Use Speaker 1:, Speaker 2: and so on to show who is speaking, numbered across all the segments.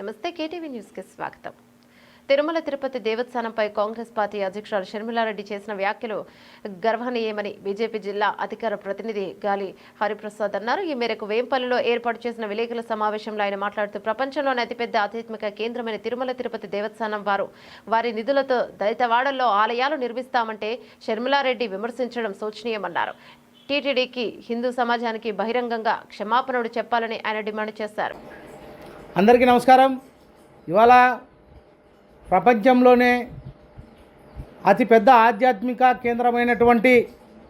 Speaker 1: నమస్తే కేటీవీ న్యూస్కి స్వాగతం. తిరుమల తిరుపతి దేవస్థానంపై కాంగ్రెస్ పార్టీ అధ్యక్షురాలు షర్మిలారెడ్డి చేసిన వ్యాఖ్యలు గర్వనీయమని బీజేపీ జిల్లా అధికార ప్రతినిధి గాలి హరిప్రసాద్ అన్నారు. ఈ మేరకు వేంపల్లిలో ఏర్పాటు చేసిన విలేకరుల సమావేశంలో ఆయన మాట్లాడుతూ ప్రపంచంలోనే అతిపెద్ద ఆధ్యాత్మిక కేంద్రమైన తిరుమల తిరుపతి దేవస్థానం వారు వారి నిధులతో దళితవాడల్లో ఆలయాలు నిర్మిస్తామంటే షర్మిలారెడ్డి విమర్శించడం శోచనీయమన్నారు. టీటీడీకి హిందూ సమాజానికి బహిరంగంగా క్షమాపణలు చెప్పాలని ఆయన డిమాండ్ చేశారు.
Speaker 2: అందరికీ నమస్కారం. ఇవాళ ప్రపంచంలోనే అతిపెద్ద ఆధ్యాత్మిక కేంద్రమైనటువంటి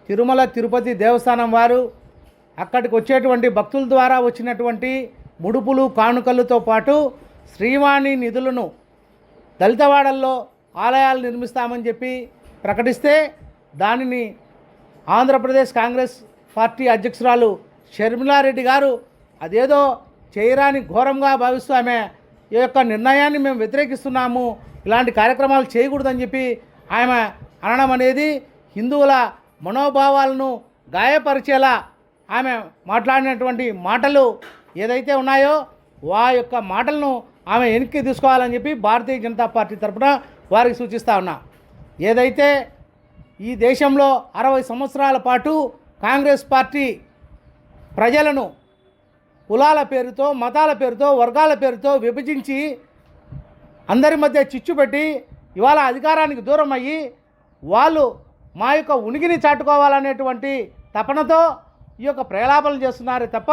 Speaker 2: తిరుమల తిరుపతి దేవస్థానం వారు అక్కడికి వచ్చేటువంటి భక్తుల ద్వారా వచ్చినటువంటి ముడుపులు కానుకలతో పాటు శ్రీవాణి నిధులను దళితవాడల్లో ఆలయాలు నిర్మిస్తామని చెప్పి ప్రకటిస్తే దానిని ఆంధ్రప్రదేశ్ కాంగ్రెస్ పార్టీ అధ్యక్షురాలు షర్మిలారెడ్డి గారు అదేదో చేయరాని ఘోరంగా భావిస్తూ ఆమె ఈ యొక్క నిర్ణయాన్ని మేము వ్యతిరేకిస్తున్నాము. ఇలాంటి కార్యక్రమాలు చేయకూడదని చెప్పి ఆమె అనడం అనేది హిందువుల మనోభావాలను గాయపరిచేలా ఆమె మాట్లాడినటువంటి మాటలు ఏదైతే ఉన్నాయో వా యొక్క మాటలను ఆమె వెనక్కి తీసుకోవాలని చెప్పి భారతీయ జనతా పార్టీ తరఫున వారికి సూచిస్తా ఉన్నా. ఏదైతే ఈ దేశంలో అరవై సంవత్సరాల పాటు కాంగ్రెస్ పార్టీ ప్రజలను కులాల పేరుతో మతాల పేరుతో వర్గాల పేరుతో విభజించి అందరి మధ్య చిచ్చు పెట్టి ఇవాళ అధికారానికి దూరం అయ్యి వాళ్ళు మా యొక్క ఉనికిని చాటుకోవాలనేటువంటి తపనతో ఈ యొక్క ప్రేలాపనలు చేస్తున్నారు తప్ప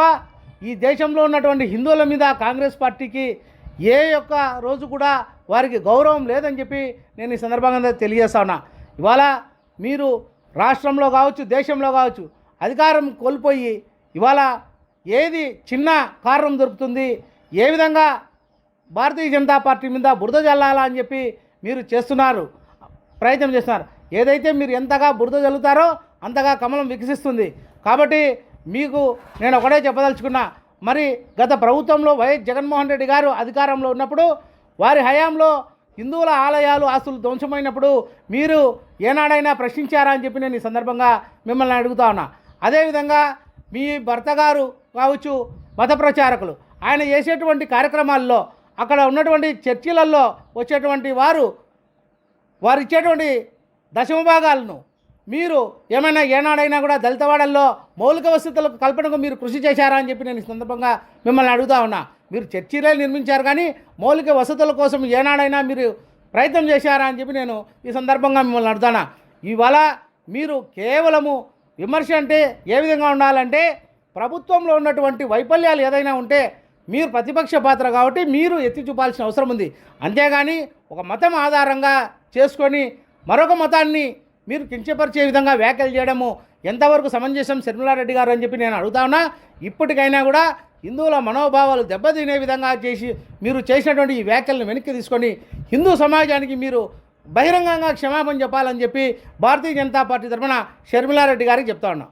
Speaker 2: ఈ దేశంలో ఉన్నటువంటి హిందువుల మీద కాంగ్రెస్ పార్టీకి ఏ యొక్క రోజు కూడా వారికి గౌరవం లేదని చెప్పి నేను ఈ సందర్భంగా తెలియజేస్తా ఉన్నా. ఇవాళ మీరు రాష్ట్రంలో కావచ్చు దేశంలో కావచ్చు అధికారం కోల్పోయి ఇవాళ ఏది చిన్న కారణం దొరుకుతుంది? ఏ విధంగా భారతీయ జనతా పార్టీ మీద బురద జల్లాలా అని చెప్పి మీరు చేస్తున్నారు ప్రయత్నం చేస్తున్నారు? ఏదైతే మీరు ఎంతగా బురద జల్లుతారో అంతగా కమలం వికసిస్తుంది. కాబట్టి మీకు నేను ఒకటే చెప్పదలుచుకున్నా మరి గత ప్రభుత్వంలో వైఎస్ జగన్మోహన్ రెడ్డి గారు అధికారంలో ఉన్నప్పుడు వారి హయాంలో హిందువుల ఆలయాలు ఆస్తులు ధ్వంసమైనప్పుడు మీరు ఏనాడైనా ప్రశ్నించారా అని చెప్పి నేను ఈ సందర్భంగా మిమ్మల్ని అడుగుతా ఉన్నా. అదేవిధంగా మీ భర్త గారు కావచ్చు మత ప్రచారకులు ఆయన చేసేటువంటి కార్యక్రమాల్లో అక్కడ ఉన్నటువంటి చర్చిలలో వచ్చేటువంటి వారు వారు ఇచ్చేటువంటి దశమ భాగాలను మీరు ఏమైనా ఏనాడైనా కూడా దళితవాడల్లో మౌలిక వసతులకు కల్పనకు మీరు కృషి చేశారా అని చెప్పి నేను ఈ సందర్భంగా మిమ్మల్ని అడుగుతా ఉన్నా. మీరు చర్చిలే నిర్మించారు కానీ మౌలిక వసతుల కోసం ఏనాడైనా మీరు ప్రయత్నం చేశారా అని చెప్పి నేను ఈ సందర్భంగా మిమ్మల్ని అడుగుతానా. ఇవాళ మీరు కేవలము విమర్శ అంటే ఏ విధంగా ఉండాలంటే ప్రభుత్వంలో ఉన్నటువంటి వైఫల్యాలు ఏదైనా ఉంటే మీరు ప్రతిపక్ష పాత్ర కాబట్టి మీరు ఎత్తి చూపాల్సిన అవసరం ఉంది. అంతేగాని ఒక మతం ఆధారంగా చేసుకొని మరొక మతాన్ని మీరు కించపరిచే విధంగా వ్యాఖ్యలు చేయడము ఎంతవరకు సమంజసం శర్మిలారెడ్డి గారు అని చెప్పి నేను అడుగుతా ఉన్నా ఇప్పటికైనా కూడా హిందువుల మనోభావాలు దెబ్బతినే విధంగా చేసి మీరు చేసినటువంటి ఈ వ్యాఖ్యలను వెనక్కి తీసుకొని హిందూ సమాజానికి మీరు బహిరంగంగా క్షమాపణ చెప్పాలని చెప్పి భారతీయ జనతా పార్టీ తరఫున షర్మిలారెడ్డి గారికి చెప్తా ఉన్నాం.